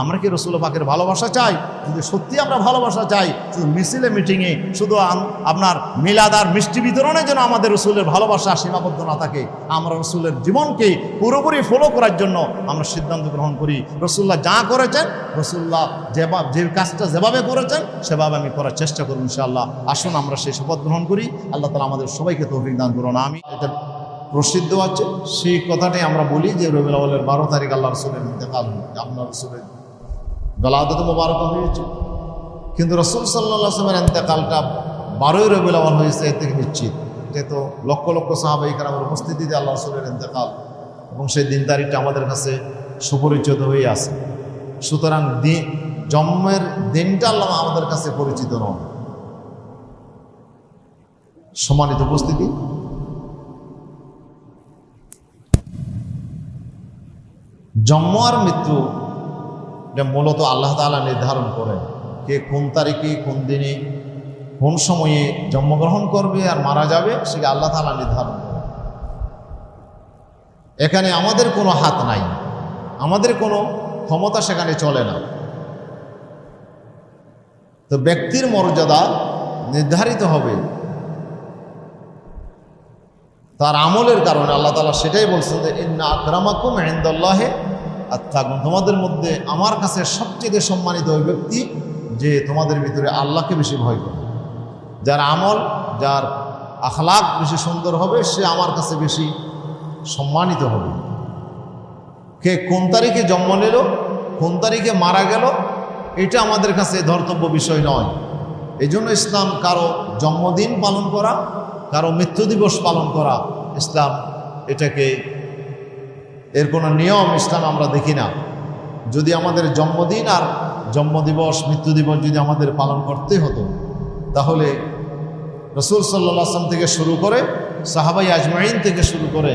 আমরা কি রসুল পাকের ভালোবাসা চাই? যদি সত্যি আমরা ভালোবাসা চাই, শুধু মিছিলে মিটিংয়ে, শুধু আপনার মিলাদ আর মিষ্টি বিতরণে যেন আমাদের রসুলের ভালোবাসা সীমাবদ্ধ না থাকে, আমরা রসুলের জীবনকে পুরোপুরি ফলো করার জন্য আমরা সিদ্ধান্ত গ্রহণ করি রসুল্লাহ যা করেছেন রসুল্লাহ যেভাবে যে কাজটা যেভাবে করেছেন, সেভাবে আমি করার চেষ্টা করব ইনশাআল্লাহ। আসুন আমরা সেই শপথ গ্রহণ করি, আল্লাহ তালা আমাদের সবাইকে তৌফিক দান করুন আমি এটা প্রসিদ্ধ আছে, সেই কথাটাই আমরা বলি যে রবিউল বারো তারিখ আল্লাহ রসুলের ইন্তেকাল আপনার রসুলের গলাদত মোবারক হয়েছে। কিন্তু রসুল সাল্লাহ আসলামের এন্তেকালটা বারোই রবিউল আউ্বাল হয়েছে, এর থেকে নিশ্চিত। যেহেতু লক্ষ লক্ষ সাহাবাহিকার আমার উপস্থিতিতে আল্লাহ রসুলের এন্তেকাল এবং সেই দিন তারিখটা আমাদের কাছে সুপরিচিত হয়ে আছে। সুতরাং জন্মের দিনটা আল্লাহ আমাদের কাছে পরিচিত নয়। সম্মানিত উপস্থিতি। জন্ম আর মৃত্যু এটা মূলত আল্লাহ তাআলা নির্ধারণ করেন কে কোন তারিখে, কোন দিনে, কোন সময়ে জন্মগ্রহণ করবে আর মারা যাবে, সেটা আল্লাহ তাআলা নির্ধারণ করেন। এখানে আমাদের কোনো হাত নাই। আমাদের কোনো ক্ষমতা সেখানে চলে না। তো ব্যক্তির মর্যাদা নির্ধারিত হবে। তার আমলের কারণে আল্লাহ তালা সেটাই বলছেন যে, ইন্না আকরামাকুম ইনদাল্লাহে আত্মাকুম তোমাদের মধ্যে আমার কাছে সবচেয়ে সম্মানিত ওই ব্যক্তি যে তোমাদের ভিতরে আল্লাহকে বেশি ভয় করে। যার আমল, যার আখলাক বেশি সুন্দর হবে, সে আমার কাছে বেশি সম্মানিত হবে। কে কোন তারিখে জন্ম নিল, কোন তারিখে মারা গেল, এটা আমাদের কাছে ধর্তব্য বিষয় নয়। এই জন্য ইসলাম কারও জন্মদিন পালন করা, কারও মৃত্যু দিবস পালন করা, ইসলাম এটাকে এর কোনো নিয়ম ইসলাম আমরা দেখি না। যদি আমাদের জন্মদিন আর জন্মদিবস মৃত্যু দিবস যদি আমাদের পালন করতে হতো, তাহলে রসুল সাল্লাহ আসলাম থেকে শুরু করে সাহাবাই আজমাইন থেকে শুরু করে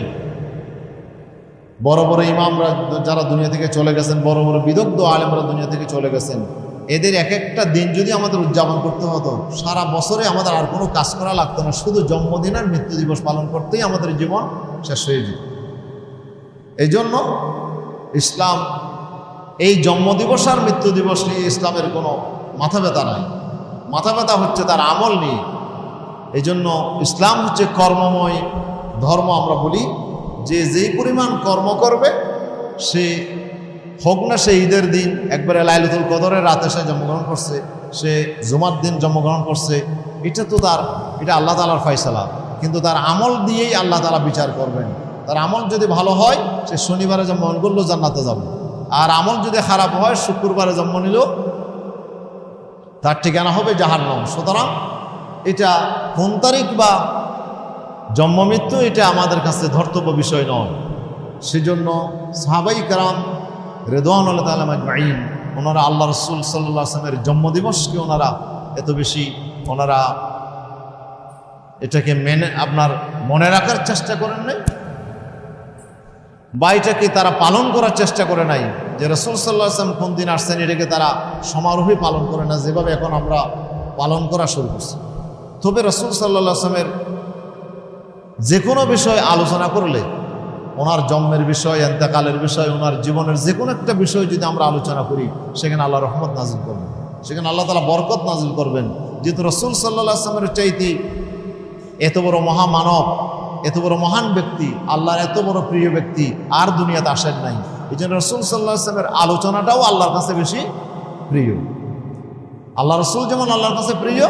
বড় বড় ইমামরা যারা দুনিয়া থেকে চলে গেছেন, বড় বড় বিদগ্ধ আলেমরা দুনিয়া থেকে চলে গেছেন, এদের এক একটা দিন যদি আমাদের উদযাপন করতে হতো, সারা বছরে আমাদের আর কোনো কাজ করা লাগতো না, শুধু জন্মদিন আর মৃত্যু দিবস পালন করতেই আমাদের জীবন শেষ হয়ে যেত। এই জন্য ইসলাম, এই জন্মদিবস আর মৃত্যু দিবস নিয়ে ইসলামের কোনো মাথা ব্যথা নাই। মাথা ব্যথা হচ্ছে তার আমল নিয়ে। এই জন্য ইসলাম হচ্ছে কর্মময় ধর্ম আমরা বলি, যে যেই পরিমাণ কর্ম করবে, সে হোক না সে ঈদের দিন, একবারে লাইলতুল কদরের রাতে সে জন্মগ্রহণ করছে, সে জুমার দিন জন্মগ্রহণ করছে, এটা তো তার, এটা আল্লাহ তালার ফয়সালা। কিন্তু তার আমল দিয়েই আল্লাহ তালা বিচার করবেন। তার আমল যদি ভালো হয়, সে শনিবারে জন্মগ্রহণ করল, জান্নাতে যাবে। আর আমল যদি খারাপ হয়, শুক্রবারে জন্ম নিলেও তার ঠিকানা হবে জাহান্নাম। সুতরাং এটা কোন তারিখ বা জন্ম মৃত্যু, এটা আমাদের কাছে ধর্তব্য বিষয় নয়। সেজন্য সাহাবাই কারাম রেদওয়ান আল্লাহ ওনারা আল্লাহ রসুল সাল্লাহ আসলামের জন্মদিবসকে ওনারা এত বেশি, ওনারা এটাকে মেনে, আপনার মনে রাখার চেষ্টা করেন নাই? বা এটাকে তারা পালন করার চেষ্টা করে নাই? যে রসুল সাল্লাহ আসলাম কোন দিন আসছেন, এটাকে তারা সমারোহে পালন করে না, যেভাবে এখন আমরা পালন করা শুরু করছি। তবে রসুল সাল্লাহ আসলামের যে কোনো বিষয় আলোচনা করলে, ওনার জন্মের বিষয় এন্তেকালের বিষয়, ওনার জীবনের যে কোনো একটা বিষয় যদি আমরা আলোচনা করি, সেখানে আল্লাহ রহমত নাজিল করবেন সেখানে আল্লাহ তালা বরকত নাজিল করবেন। যেহেতু রসুল সাল্লাহ আসলামের চাইতে এত বড় মহামানব এত বড় মহান ব্যক্তি, আল্লাহর এত বড় প্রিয় ব্যক্তি, আর দুনিয়াতে আসেন নাই। এই জন্য রসুল সাল্লাহ আলোচনাটাও আল্লাহর কাছে বেশি প্রিয়। আল্লাহ রসুল যেমন আল্লাহর কাছে প্রিয়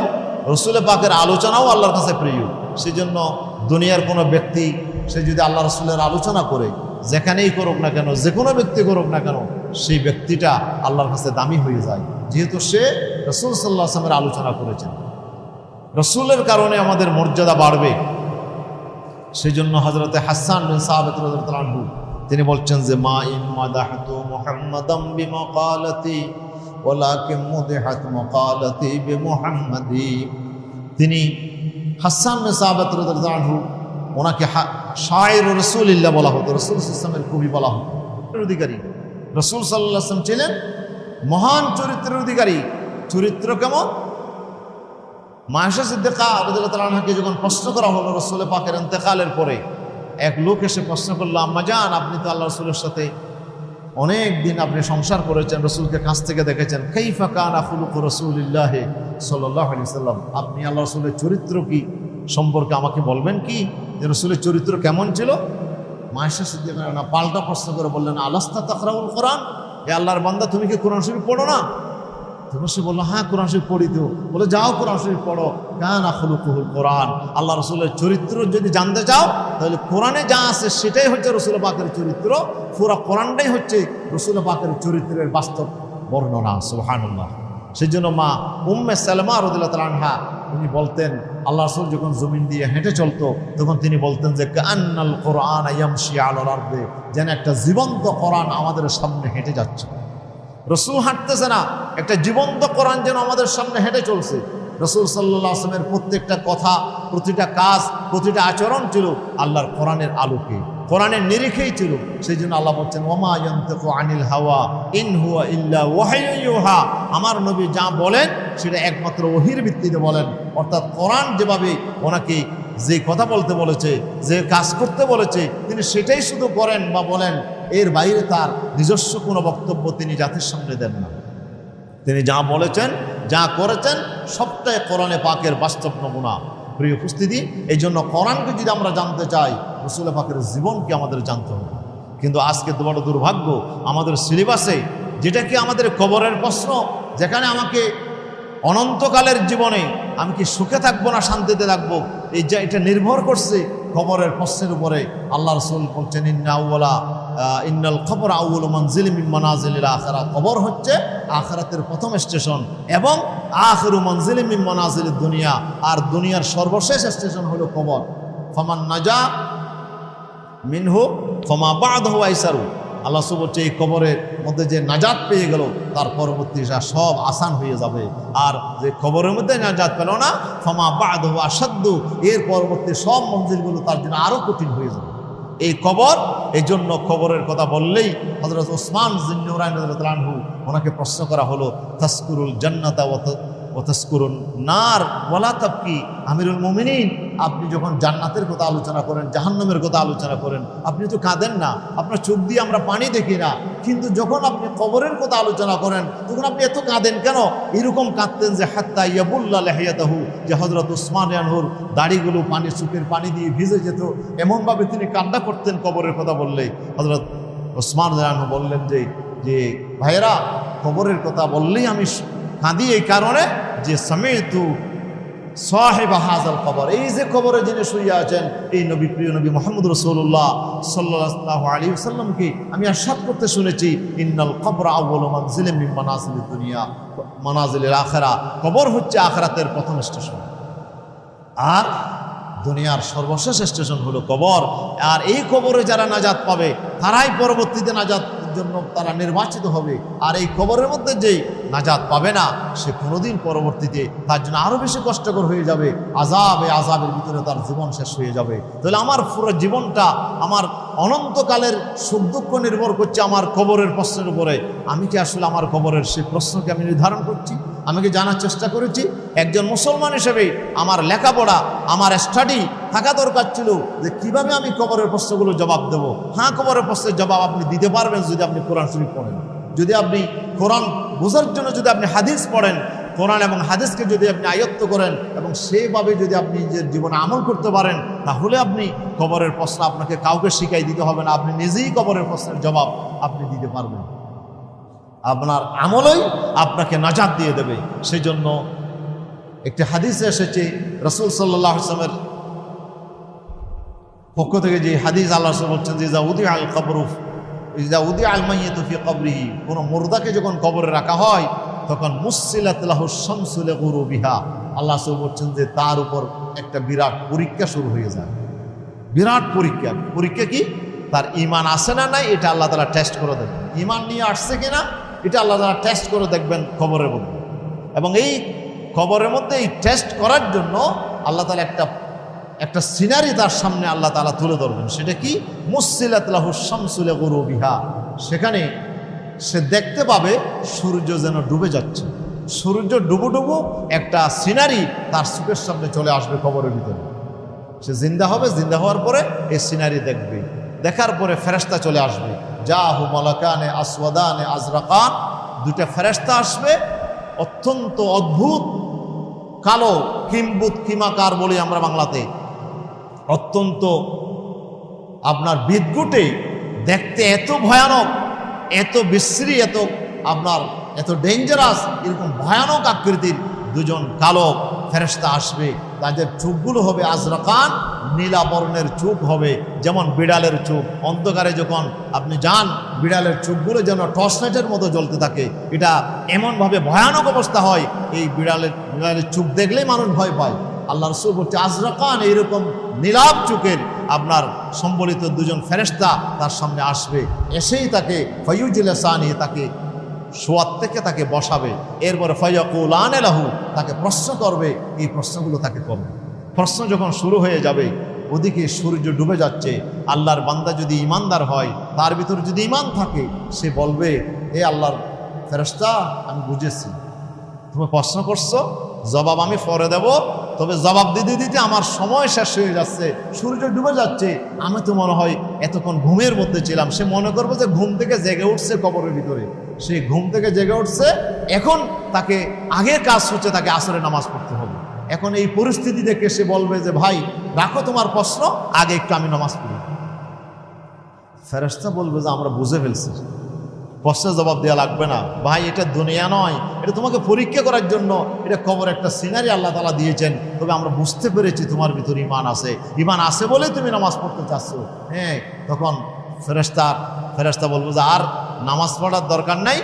রসুলের পাকের আলোচনাও আল্লাহর কাছে প্রিয়। সেই জন্য দুনিয়ার কোনো ব্যক্তি, সে যদি আল্লাহ রসুলের আলোচনা করে, যেখানেই করুক না কেন, যে কোনো ব্যক্তি করুক না কেন, সেই ব্যক্তিটা আল্লাহর কাছে দামি হয়ে যায়। যেহেতু সে রসুল সাল্লাহ আসলামের আলোচনা করেছেন। রসুলের কারণে আমাদের মর্যাদা বাড়বে। সেই জন্য হজরতে হাসান বিন সাহাবেত রাদিয়াল্লাহু তিনি বলছেন যে, মা ইন মাদাহতু মুহাম্মাদাম বিমাকালাতি, ওয়ালাকিন মুদিহাত মাকালাতি বিমুহাম্মাদি। তিনি হাসান বিন সাহাবেত আনহু, ওনাকে শায়ের রসুলিল্লাহ বলা হতো। রসুল ইসলামের কবি বলা হতো। অধিকারী। রসুল সাল্লাহ ছিলেন মহান চরিত্রের অধিকারী। চরিত্র কেমন? মাহেশা সিদ্দিকা তালাহাকে যখন প্রশ্ন করা হলো রসুল পাকের এন্তেকালের পরে, এক লোক এসে প্রশ্ন করল, আম্মা যান আপনি তো আল্লাহ রসুলের সাথে অনেক দিন আপনি সংসার করেছেন, রসুলকে কাছ থেকে দেখেছেন। কৈফা কানা খুলুক রসুলিল্লাহ সাল্লাহ আলি সাল্লাম। আপনি আল্লাহ রসুলের চরিত্র কি সম্পর্কে আমাকে বলবেন কি? যে রসুলের চরিত্র কেমন ছিল? মায়েশা সিদ্দিক না পাল্টা প্রশ্ন করে বললেন, আলাস্তা তাকরাউল কোরআন? এ আল্লাহর বান্দা, তুমি কি কোরআন শরীফ পড়ো না? তখন সে বলল হ্যাঁ কোরআন শরীফ পড়ি তো। বলে, যাও কোরআন শরীফ পড়ো। কান আখলুকুহুল কোরআন। আল্লাহ রসুলের চরিত্র যদি জানতে চাও, তাহলে কোরআনে যা আছে সেটাই হচ্ছে রসুল পাকের চরিত্র। পুরো কোরআনটাই হচ্ছে রসুল পাকের চরিত্রের বাস্তব বর্ণনা, সুবহানাল্লাহ। সেই জন্য মা উম্মে সালমা রদুল্লাহ তালানহা উনি বলতেন, আল্লাহ রসুল যখন জমিন দিয়ে হেঁটে চলতো, তখন তিনি বলতেন যে, কান্নাল কোরআন আয়ামশি আর্দে যেন একটা জীবন্ত কোরআন আমাদের সামনে হেঁটে যাচ্ছে। রসুল হাঁটতেছে না। একটা জীবন্ত কোরআন যেন আমাদের সামনে হেঁটে চলছে। রসুল সাল্লাহ আসলামের প্রত্যেকটা কথা, প্রতিটা কাজ, প্রতিটা আচরণ ছিল আল্লাহর কোরআনের আলোকে। কোরআনের নিরিখেই ছিল। সেই জন্য আল্লাহ বলছেন, ওমা আনিল হাওয়া, ইন হুয়া ইল্লা ওয়াহাইয়ুহা আমার নবী যা বলেন, সেটা একমাত্র ওহির ভিত্তিতে বলেন। অর্থাৎ কোরআন যেভাবে ওনাকে যে কথা বলতে বলেছে, যে কাজ করতে বলেছে, তিনি সেটাই শুধু করেন বা বলেন। এর বাইরে তার নিজস্ব কোনো বক্তব্য তিনি জাতির সামনে দেন না। তিনি যা বলেছেন, যা করেছেন, সবটাই কোরআনে পাকের বাস্তব নমুনা। প্রিয় উপস্থিতি এই জন্য কোরআনকে যদি আমরা জানতে চাই, রসুল পাকের জীবনকে আমাদের জানতে হবে। কিন্তু আজকে বড় দুর্ভাগ্য, আমাদের সিলেবাসে যেটা কি আমাদের কবরের প্রশ্ন, যেখানে আমাকে অনন্তকালের জীবনে আমি কি সুখে থাকব না শান্তিতে থাকব, এই যে এটা নির্ভর করছে কবরের প্রশ্নের উপরে। আল্লাহ রসুল বলছেন ইন্নাউলা ইন্নাল খবর আউল মঞ্জিল মিমানাজিল আখরা খবর হচ্ছে আখরাতের প্রথম স্টেশন এবং আখরু মঞ্জিল মনাজিল দুনিয়া। আর দুনিয়ার সর্বশেষ স্টেশন হলো কবর। ফমান নাজা মিনহু ফমা বাদ আইসারু। আল্লাহ সব হচ্ছে এই কবরের মধ্যে যে নাজাত পেয়ে গেল, তার পরবর্তী সব আসান হয়ে যাবে। আর যে কবরের মধ্যে নাজাত পেল না, ফমা বাদ আসাদ্য এর পরবর্তী সব মঞ্জিলগুলো তার জন্য আরও কঠিন হয়ে যাবে। এই কবর, এই জন্য কবরের কথা বললেই হজরত ওসমান জিন্নুরাইনহু ওনাকে প্রশ্ন করা হলো, তাস্কুরুল জান্নাতা ও তস্কুরুল নার বলা তাপকি আমিরুল মোমিনিন? আপনি যখন জান্নাতের কথা আলোচনা করেন, জাহান্নামের কথা আলোচনা করেন, আপনি তো কাঁদেন না। আপনার চোখ দিয়ে আমরা পানি দেখি না। কিন্তু যখন আপনি কবরের কথা আলোচনা করেন, তখন আপনি এত কাঁদেন কেন? এরকম কাঁদতেন যে, হাত্তা ইয়াবুল্লাহ লেহিয়াতাহু যে হজরত উসমান ইয়ানহুর দাড়িগুলো পানি, চোখের পানি দিয়ে ভিজে যেত। এমনভাবে তিনি কান্না করতেন কবরের কথা বললেই হজরত ওসমান ইয়ানহু বললেন যে যে ভাইয়েরা, কবরের কথা বললেই আমি কাঁদি এই কারণে যে, সমেতু সাহেব হাজাল কবর এই যে কবরে যিনি শুয়ে আছেন, এই নবী, প্রিয় নবী মোহাম্মদ রসুল্লাহ সাল্লাহ আলী সাল্লামকে আমি আশ্বাদ করতে শুনেছি, ইন্নাল কবর আউ্ল মনজিল মানাজিল দুনিয়া। মানাজিলের আখেরা, কবর হচ্ছে আখরাতের প্রথম স্টেশন। আর দুনিয়ার সর্বশেষ স্টেশন হলো কবর। আর এই কবরে যারা নাজাত পাবে, তারাই পরবর্তীতে নাজাত জন্য তারা নির্বাচিত হবে। আর এই কবরের মধ্যে যে নাজাত পাবে না, সে কোনোদিন পরবর্তীতে তার জন্য আরও বেশি কষ্টকর হয়ে যাবে। আজাব এ আজাবের ভিতরে তার জীবন শেষ হয়ে যাবে। তাহলে আমার পুরো জীবনটা, আমার অনন্তকালের সুখ দুঃখ নির্ভর করছে আমার কবরের প্রশ্নের উপরে। আমি কি আসলে আমার কবরের সেই প্রশ্নকে আমি নির্ধারণ করছি? আমি কি জানার চেষ্টা করেছি? একজন মুসলমান হিসেবে আমার লেখাপড়া, আমার স্টাডি থাকা দরকার ছিল যে কীভাবে আমি কবরের প্রশ্নগুলো জবাব দেব? হ্যাঁ কবরের প্রশ্নের জবাব আপনি দিতে পারবেন যদি আপনি কোরআন শরীফ পড়েন। যদি আপনি কোরআন বোঝার জন্য যদি আপনি হাদিস পড়েন, কোরআন এবং হাদিসকে যদি আপনি আয়ত্ত করেন এবং সেভাবে যদি আপনি নিজের জীবনে আমল করতে পারেন, তাহলে আপনি কবরের প্রশ্ন আপনাকে কাউকে শিখাই দিতে হবে না। আপনি নিজেই কবরের প্রশ্নের জবাব আপনি দিতে পারবেন। আপনার আমলই আপনাকে নাজাদ দিয়ে দেবে। সেই জন্য একটি হাদিসে এসেছে, রসুল সাল্লাহ আসলামের পক্ষ থেকে যে হাদিস আল্লাহ বলছেন যে যা উদি আল কবরুফ যা উদি আল মাইয়ে তুফি কবরিহি কোনো মুর্দাকে যখন কবরে রাখা হয়, তখন মুসিলাতলাহ শামসুলে গুরু বিহা আল্লাহ রসুল বলছেন যে, তার উপর একটা বিরাট পরীক্ষা শুরু হয়ে যায়। বিরাট পরীক্ষা। পরীক্ষা কি? তার ইমান আসে না নাই, এটা আল্লাহ তালা টেস্ট করে দেবেন। ইমান নিয়ে আসছে কিনা? এটা আল্লাহ তালা টেস্ট করে দেখবেন খবরের মধ্যে। এবং এই খবরের মধ্যে এই টেস্ট করার জন্য আল্লাহ তালা একটা একটা সিনারি তার সামনে আল্লাহ তালা তুলে ধরবেন। সেটা কি? মুসিলাতলাহু শামসুলে গরু বিহা সেখানে সে দেখতে পাবে সূর্য যেন ডুবে যাচ্ছে। সূর্য ডুবু ডুবু একটা সিনারি তার চোখের সামনে চলে আসবে খবরের ভিতরে। সে জিন্দা হবে, জিন্দা হওয়ার পরে এই সিনারি দেখবে। দেখার পরে ফেরেস্তা চলে আসবে। জাহু মলাকানে আসওয়াদানে আজরাকান। দুটা ফেরেস্তা আসবে। অত্যন্ত অদ্ভুত কালো কিম্বুত কিমাকার বলি আমরা বাংলাতে। অত্যন্ত আপনার বিদ্যুটে দেখতে এত ভয়ানক, এত বিশ্রী, এত আপনার এত ডেঞ্জারাস এরকম ভয়ানক আকৃতির দুজন কালো ফেরেস্তা আসবে, তাদের চোখগুলো হবে আজরাকান, নীলা বর্ণের চোখ হবে যেমন বিড়ালের চোখ। অন্ধকারে যখন আপনি যান, বিড়ালের চোখগুলো যেন টর্চলাইটের মতো জ্বলতে থাকে। এটা এমনভাবে ভয়ানক অবস্থা হয়, এই বিড়ালের বিড়ালের চোখ দেখলেই মানুষ ভয় পায়। আল্লাহ রসুল বলছে, আজরাকান এইরকম নীলাভ চোখের আপনার সম্বলিত দুজন ফেরেস্তা তার সামনে আসবে। এসেই তাকে, ফয়ুজিল সানি, তাকে সোয়াত থেকে তাকে বসাবে। এরপরে ফয়াকুল আনেলাহু তাকে প্রশ্ন করবে, এই প্রশ্নগুলো তাকে করবে প্রশ্ন যখন শুরু হয়ে যাবে, ওদিকে সূর্য ডুবে যাচ্ছে, আল্লাহর বান্দা যদি ইমানদার হয়, তার ভিতর যদি ইমান থাকে, সে বলবে, এ আল্লাহর ফেরস্তা আমি বুঝেছি। তুমি প্রশ্ন করছ, জবাব আমি পরে দেব, তবে জবাব দিতে দিতে আমার সময় শেষ হয়ে যাচ্ছে, সূর্য ডুবে যাচ্ছে। আমি তো মনে হয় এতক্ষণ ঘুমের মধ্যে ছিলাম, সে মনে করবে যে ঘুম থেকে জেগে উঠছে কবরের ভিতরে। সে ঘুম থেকে জেগে উঠছে, এখন তাকে আগের কাজ হচ্ছে তাকে আসরে নামাজ পড়তে হবে। এখন এই পরিস্থিতি দেখে সে বলবে যে, ভাই, রাখো তোমার প্রশ্ন, আগে একটু আমি নামাজ পড়ি। ফেরেস্তা বলবে যে, আমরা বুঝে ফেলছি। প্রশ্নের জবাব দেওয়া লাগবে না। ভাই, এটা দুনিয়া নয়, এটা তোমাকে পরীক্ষা করার জন্য, এটা কবর একটা সিনারি আল্লাহ তালা দিয়েছেন, তবে আমরা বুঝতে পেরেছি তোমার ভিতরে ইমান আছে। ইমান আছে বলেই তুমি নামাজ পড়তে চাচ্ছ। হ্যাঁ তখন ফেরেস্তা ফেরেস্তা বলব যে, আর নামাজ পড়ার দরকার নাই,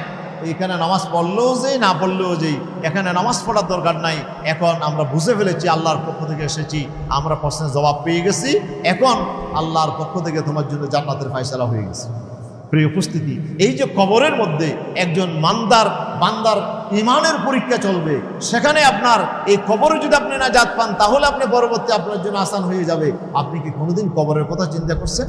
এখানে নামাজ পড়লেও যেই, না পড়লেও যেই, এখানে নামাজ পড়ার দরকার নাই। এখন আমরা বুঝে ফেলেছি, আল্লাহর পক্ষ থেকে এসেছি, আমরা প্রশ্নের জবাব পেয়ে গেছি। এখন আল্লাহর পক্ষ থেকে তোমার জন্য জান্নাতের ফায়সালা হয়ে গেছে। প্রিয় উপস্থিতি, এই যে কবরের মধ্যে একজন মান্দার বান্দার ইমানের পরীক্ষা চলবে, সেখানে আপনার এই কবরে যদি আপনি না জাত পান, তাহলে আপনি পরবর্তী আপনার জন্য আসান হয়ে যাবে। আপনি কি কোনোদিন কবরের কথা চিন্তা করছেন?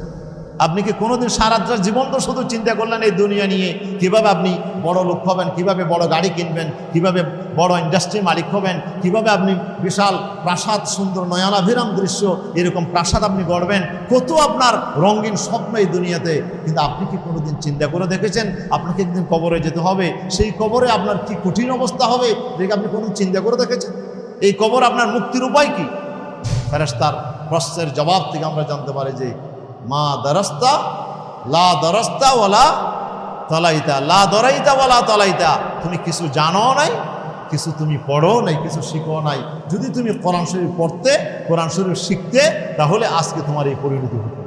আপনি কি কোনোদিন সারাত্রার জীবন তো শুধু চিন্তা করলেন এই দুনিয়া নিয়ে? কীভাবে আপনি বড় লোক হবেন? কীভাবে বড় গাড়ি কিনবেন? কীভাবে বড় ইন্ডাস্ট্রি মালিক হবেন? কীভাবে আপনি বিশাল প্রাসাদ, সুন্দর নয়নাভিরাম দৃশ্য, এরকম প্রাসাদ আপনি গড়বেন? কত আপনার রঙিন স্বপ্ন এই দুনিয়াতে। কিন্তু আপনি কি কোনোদিন চিন্তা করে দেখেছেন? আপনাকে একদিন কবরে যেতে হবে। সেই কবরে আপনার কি কঠিন অবস্থা হবে? দেখে আপনি কোনো চিন্তা করে দেখেছেন? এই কবর আপনার মুক্তির উপায় কি? ফেরেস্তার প্রশ্নের জবাব থেকে আমরা জানতে পারি যে মা দরস্তা, লা দরস্তা ওলা তলাইতা। লা দরাইতা ওলা তলাইতা। তুমি কিছু জানো নাই, কিছু তুমি পড়ো নাই, কিছু শিখো নাই। যদি তুমি কোরআন শরীফ পড়তে, কোরআন শরীফ শিখতে, তাহলে আজকে তোমার এই পরিণতি হতো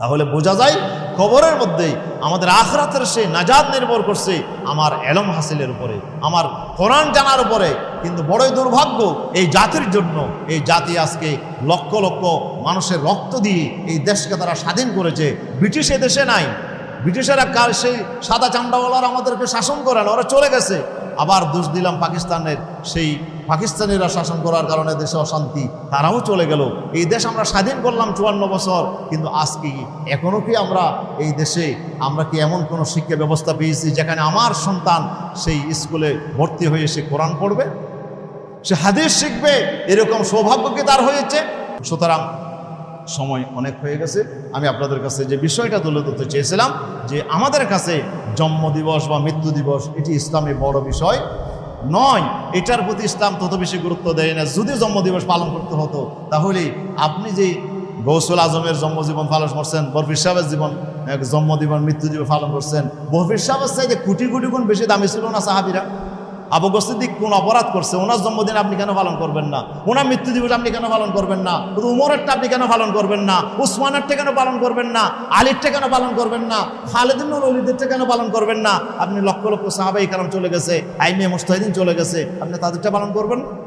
তাহলে বোঝা যায় কবরের মধ্যে আমাদের আখরাতের সে নাজাদ নির্ভর করছে আমার এলম হাসিলের উপরে, আমার কোরআন জানার উপরে। কিন্তু বড়ই দুর্ভাগ্য এই জাতির জন্য, এই জাতি আজকে লক্ষ লক্ষ মানুষের রক্ত দিয়ে এই দেশকে তারা স্বাধীন করেছে। ব্রিটিশ এ দেশে নাই। ব্রিটিশেরা কার সেই সাদা চামড়াওয়ালারা আমাদেরকে শাসন করে না ওরা চলে গেছে। আবার দোষ দিলাম পাকিস্তানের সেই পাকিস্তানিরা শাসন করার কারণে দেশে অশান্তি, তারাও চলে গেল। এই দেশ আমরা স্বাধীন করলাম চুয়ান্ন বছর, কিন্তু আজকে এখনও কি আমরা এই দেশে, আমরা কি এমন কোনো শিক্ষা ব্যবস্থা পেয়েছি যেখানে আমার সন্তান সেই স্কুলে ভর্তি হয়ে সে কোরআন পড়বে? সে হাদিস শিখবে, এরকম সৌভাগ্য কি তার হয়েছে? সুতরাং সময় অনেক হয়ে গেছে। আমি আপনাদের কাছে যে বিষয়টা তুলে ধরতে চেয়েছিলাম, যে আমাদের কাছে জন্ম দিবস বা মৃত্যু দিবস, এটি ইসলামে বড় বিষয়। নয়, এটার প্রতি ইসলাম তত বেশি গুরুত্ব দেয় না। যদি জন্মদিবস পালন করতে হতো, তাহলে আপনি যে গৌসুল আজমের জন্মজীবন পালন করছেন, বরফির সাহেবের জীবন মৃত্যু জীবন পালন করছেন, বরফির সাহেবের চাইতে কোটি কোটি গুণ বেশি দামি ছিল না সাহাবিরা? আবু গোসিদ্দিক কোন অপরাধ করছে? ওনার জন্মদিন আপনি কেন পালন করবেন না? ওনার মৃত্যু দিবস আপনি কেন পালন করবেন না? উমরেরটা আপনি কেন পালন করবেন না? উসমানেরটা কেন পালন করবেন না? আলীরটা কেন পালন করবেন না? খালেদিন অলিদেরটা কেন পালন করবেন না? আপনি লক্ষ লক্ষ সাহাবাই কালাম চলে গেছে, আইমে মুস্তাহিদিন চলে গেছে, আপনি তাদেরটা পালন করবেন? না?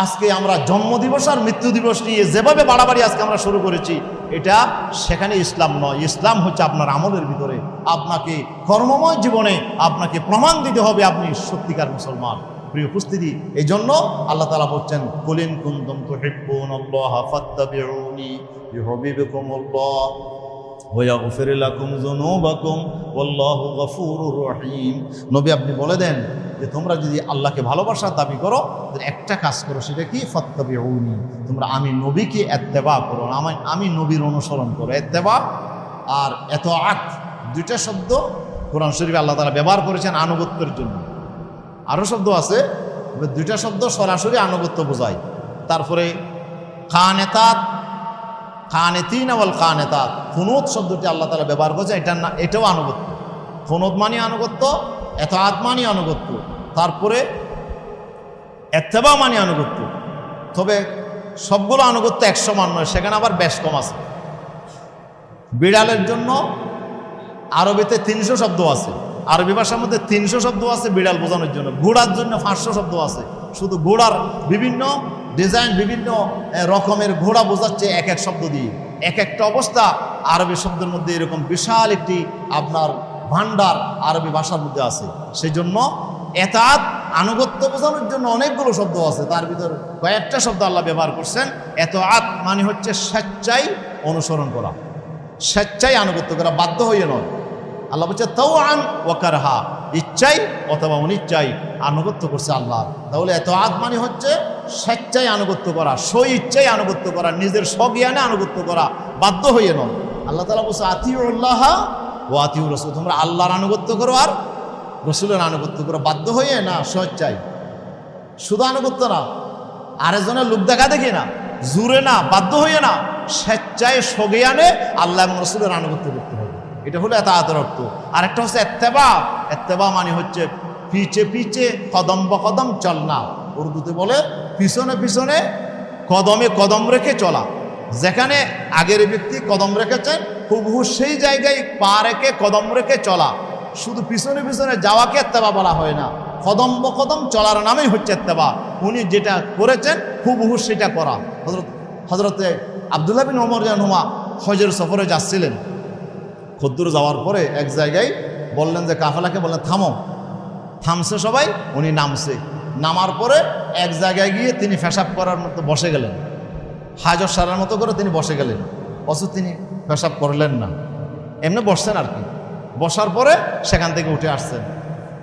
আজকে আমরা জন্ম দিবস আর মৃত্যু দিবস নিয়ে যেভাবে বাড়াবাড়ি আজকে আমরা শুরু করেছি, এটা সেখানে ইসলাম নয়। ইসলাম হচ্ছে আপনার আমলের ভিতরে। আপনাকে কর্মময় জীবনে আপনাকে প্রমাণ দিতে হবে আপনি সত্যিকার মুসলমান। প্রিয় উপস্থিতি এই জন্য আল্লাহ তালা বলছেন কলিন কুন্দম তো হেব্বুন ওয়াগফির লাকুম যুনুবাকুম ওয়াল্লাহু গফুরুর রহিম নবী, আপনি বলে দেন যে, তোমরা যদি আল্লাহকে ভালোবাসার দাবি করো, তাহলে একটা কাজ করো, সেটা কি? ফত্তাবিউনি। তোমরা আমি নবীকে এত্তেবা করো আমি আমি নবীর অনুসরণ করো। এত্তেবা আর এত আক দুইটা শব্দ কোরআন শরীফে আল্লাহ তালা ব্যবহার করেছেন আনুগত্যের জন্য। আরও শব্দ আছে, দুইটা শব্দ সরাসরি আনুগত্য বোঝায়। তারপরে কানেতাত কানেতিন আওয়াল কানেতাত খুনুত শব্দটি আল্লাহ তালা ব্যবহার করেছে এটার না এটাও আনুগত্য। খুনুত মানি আনুগত্য, এত আত্মানি আনুগত্য। তারপরে এত্তেবা মানি আনুগত্য। তবে সবগুলো আনুগত্য একশো মান নয়, সেখানে আবার বেশ কম আছে। বিড়ালের জন্য আরবিতে তিনশো শব্দ আছে। আরবি ভাষার মধ্যে তিনশো শব্দ আছে বিড়াল বোঝানোর জন্য। ঘোড়ার জন্য পাঁচশো শব্দ আছে। শুধু ঘোড়ার বিভিন্ন ডিজাইন বিভিন্ন রকমের ঘোড়া বোঝাচ্ছে এক এক শব্দ দিয়ে। এক একটা অবস্থা আরবি শব্দের মধ্যে এরকম বিশাল একটি আপনার ভান্ডার আরবি ভাষার মধ্যে আছে। সেই জন্য এতাত আনুগত্য বোঝানোর জন্য অনেকগুলো শব্দ আছে। তার ভিতর কয়েকটা শব্দ আল্লাহ ব্যবহার করছেন। এত আত মানে হচ্ছে স্বেচ্ছাই অনুসরণ করা। স্বেচ্ছাই আনুগত্য করা, বাধ্য হয়ে নয়। আল্লাহ বলছে তাও আন ওয়াকার হা ইচ্ছাই অথবা অনিচ্ছাই আনুগত্য করছে আল্লাহ। তাহলে এত আত মানে হচ্ছে স্বেচ্ছায় আনুগত্য করা, স্ব ইচ্ছাই আনুগত্য করা, নিজের স্বজ্ঞানে আনুগত্য করা, বাধ্য হয়ে নয়। আল্লাহ তালা বলছে, আতিউল্লাহ ও আতিউর রসুল। তোমরা আল্লাহর আনুগত্য করো আর রসুলের আনুগত্য করো, বাধ্য হয়ে না স্বেচ্ছায় শুধু আনুগত্য না, আরেকজনের লোক দেখা দেখি না, জুড়ে না, বাধ্য হয়ে না, স্বেচ্ছায় সগে আনে আল্লাহ এবং রসুলের আনুগত্য করতে এটা হলো এত আতর অর্থ আরেকটা হচ্ছে এত্তেবা। এত্তেবা মানে হচ্ছে পিছে পিছে কদম বা কদম চল না উর্দুতে বলে পিছনে পিছনে কদমে কদম রেখে চলা। যেখানে আগের ব্যক্তি কদম রেখেছেন, হুবহু সেই জায়গায় পা রেখে কদম রেখে চলা। শুধু পিছনে পিছনে যাওয়াকে এত্তেবা বলা হয় না। কদম কদম চলার নামেই হচ্ছে এত্তেবা। উনি যেটা করেছেন, হুবহু সেটা করা। হজরত হজরতে আবদুল্লাহ বিন ওমর জানুমা হজের সফরে যাচ্ছিলেন। খদ্দুর যাওয়ার পরে এক জায়গায় বললেন যে কাফেলাকে বললেন, থামো। থামছে সবাই, উনি নামছে। নামার পরে এক জায়গায় গিয়ে তিনি ফেসাব করার মতো বসে গেলেন। হাজর সারার মতো করে তিনি বসে গেলেন। অথচ তিনি পেশাব করলেন না। এমনি বসছেন আর কি। বসার পরে সেখান থেকে উঠে আসছেন।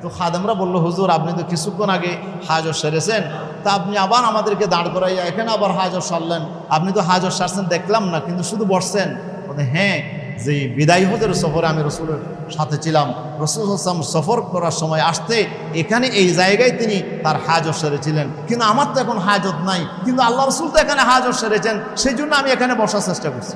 তো খাদেমরা বলল, হুজুর, আপনি তো কিছুক্ষণ আগে হাজর সেরেছেন। তা আপনি আবার আমাদেরকে দাঁড় করাইয়া এখানে আবার হাজর সারলেন। আপনি তো হাজর সারছেন, দেখলাম না, কিন্তু শুধু বসছেন। হ্যাঁ যে বিদায় হজের সফরে আমি রসুলের সাথে ছিলাম, রসুল হাসাম সফর করার সময় আসতে এখানে এই জায়গায় তিনি তার হাজর সেরেছিলেন। কিন্তু আমার তো এখন হাজত নাই, কিন্তু আল্লাহ রসুল তো এখানে হাজর সেরেছেন সেই জন্য আমি এখানে বসার চেষ্টা করছি।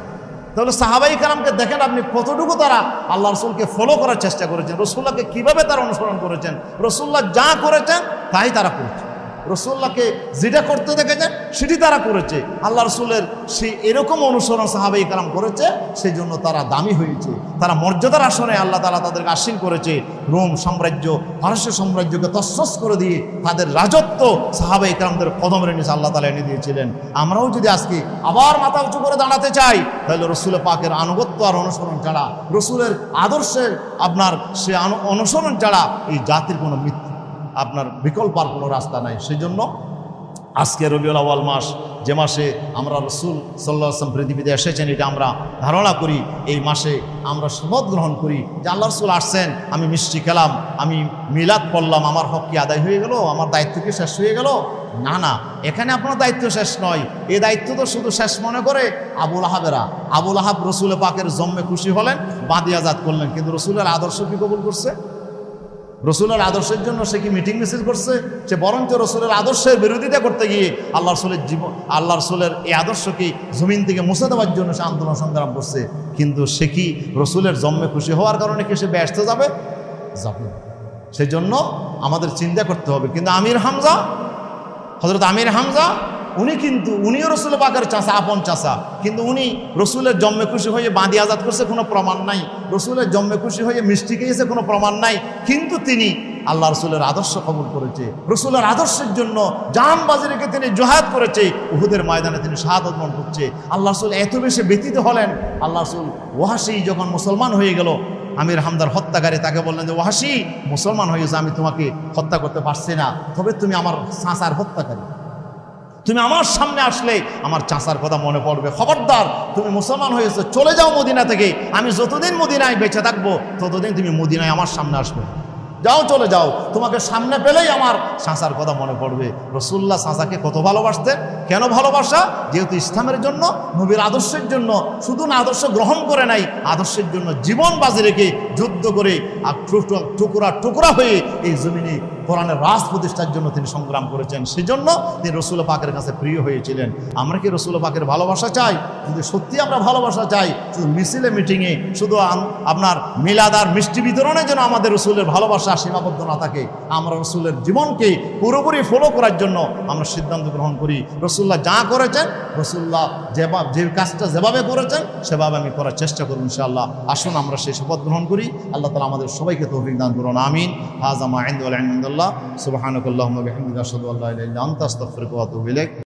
তাহলে সাহাবাই কালামকে দেখেন আপনি কতটুকু তারা আল্লাহ রসুলকে ফলো করার চেষ্টা করেছেন, রসুল্লাহকে কীভাবে তারা অনুসরণ করেছেন, রসুল্লাহ যা করেছেন তাই তারা করেছে রসুল্লাহকে যেটা করতে দেখেছেন, সেটি তারা করেছে। আল্লাহ রসুলের সেই এরকম অনুসরণ সাহাবাই কালাম করেছে সেই জন্য তারা দামি হয়েছে। তারা মর্যাদার আসনে আল্লাহ তালা তাদেরকে আসীন করেছে। রোম সাম্রাজ্য, পারস্য সাম্রাজ্যকে তসস করে দিয়ে তাদের রাজত্ব সাহাবাই কালামদের কদমের নিচে আল্লাহ তালা এনে দিয়েছিলেন। আমরাও যদি আজকে আবার মাথা উঁচু করে দাঁড়াতে চাই, তাহলে রসুল পাকের আনুগত্য আর অনুসরণ ছাড়া, রসুলের আদর্শের আপনার সে অনুসরণ ছাড়া এই জাতির কোনো মৃত্যু আপনার বিকল্প আর কোনো রাস্তা নাই। সেই জন্য আজকে রবিউল আওয়াল মাস, যে মাসে আমরা রসুল সাল্লাহ আসলাম পৃথিবীতে এসেছেন, এটা আমরা ধারণা করি, এই মাসে আমরা শপথ গ্রহণ করি যে আল্লাহ রসুল আসছেন, আমি মিষ্টি খেলাম, আমি মিলাদ পড়লাম, আমার হক কি আদায় হয়ে গেল, আমার দায়িত্ব কি শেষ হয়ে গেল? না না, এখানে আপনার দায়িত্ব শেষ নয়। এই দায়িত্ব তো শুধু শেষ মনে করে আবুল আহাবেরা। আবুল আহাব রসুল পাকের জন্মে খুশি হলেন বাদিয়াজাত করলেন, কিন্তু রসুলের আদর্শ কি কবুল করছে? রসুলের আদর্শের জন্য সে কি মিটিং মিছিল করছে? সে বরঞ্চ রসুলের আদর্শের বিরোধিতা করতে গিয়ে আল্লাহ রসুলের জীবন আল্লাহ রসুলের এই আদর্শকে জমিন থেকে মুছে দেওয়ার জন্য সে আন্দোলন সংগ্রাম করছে। কিন্তু সে কি রসুলের জন্মে খুশি হওয়ার কারণে কি সে ব্যস্ত যাবে? যাবে না। সেই জন্য আমাদের চিন্তা করতে হবে। কিন্তু আমির হামজা হজরত আমির হামজা উনি কিন্তু উনিও রসুল পাকের চাষা আপন চাষা কিন্তু উনি রসুলের জন্মে খুশি হয়ে বাঁধি আজাদ করছে, কোনো প্রমাণ নাই। রসুলের জন্মে খুশি হয়ে মিষ্টি খেয়েছে, কোনো প্রমাণ নাই। কিন্তু তিনি আল্লাহ রসুলের আদর্শ কবুল করেছে। রসুলের আদর্শের জন্য জান রেখে তিনি জহাদ করেছে। উহুদের ময়দানে তিনি শাহাদত মন করছে। আল্লাহ রসুল এত বেশি ব্যতীত হলেন। আল্লাহ রসুল ওয়াহাসি যখন মুসলমান হয়ে গেল, আমির হামদার হত্যাকারী তাকে বললেন যে ওয়াহাসি মুসলমান হয়েছে আমি তোমাকে হত্যা করতে পারছি না। তবে তুমি আমার চাঁচার হত্যাকারী। তুমি আমার সামনে আসলে আমার চাষার কথা মনে পড়বে। খবরদার, তুমি মুসলমান হয়েছো, চলে যাও মদিনা থেকে। আমি যতদিন মদিনায় বেঁচে থাকব, ততদিন তুমি মদিনায় আমার সামনে আসবে। যাও, চলে যাও। তোমাকে সামনে পেলেই আমার চাষার কথা মনে পড়বে। রসুল্লাহ চাষাকে কত ভালোবাসতেন কেন ভালোবাসা? যেহেতু ইসলামের জন্য, নবীর আদর্শের জন্য। শুধু না, আদর্শ গ্রহণ করে নাই, আদর্শের জন্য জীবন বাজি রেখে যুদ্ধ করে আর টুকরা টুকরা হয়ে এই জমিনে কোরআনের রাজ প্রতিষ্ঠার জন্য তিনি সংগ্রাম করেছেন। সেজন্য তিনি রসুল পাকের কাছে প্রিয় হয়েছিলেন। আমরা কি রসুল পাকের ভালোবাসা চাই? যদি সত্যি আমরা ভালোবাসা চাই, শুধু মিছিলে মিটিংয়ে, শুধু আপনার মিলাদ আর মিষ্টি বিতরণের জন্য আমাদের রসুলের ভালোবাসা সীমাবদ্ধ না থাকে, আমরা রসুলের জীবনকে পুরোপুরি ফলো করার জন্য আমরা সিদ্ধান্ত গ্রহণ করি। রসুল্লাহ যা করেছেন, রসুল্লাহ যেভাবে যে কাজটা যেভাবে করেছেন, সেভাবে আমি করার চেষ্টা করুন ইনশাআল্লাহ। আসুন আমরা সেই শপথ গ্রহণ করি। আল্লাহ তালা আমাদের সবাইকে তৌফিক দান করুন। আমিন। হাজামা আইন্দুল্লাহ সুবাহানকুল্লাহ বিহামদিকা আশহাদু আল্লা ইলাহা ইল্লা আনতা আস্তাগফিরুকা ওয়া আতুবু ইলাইক।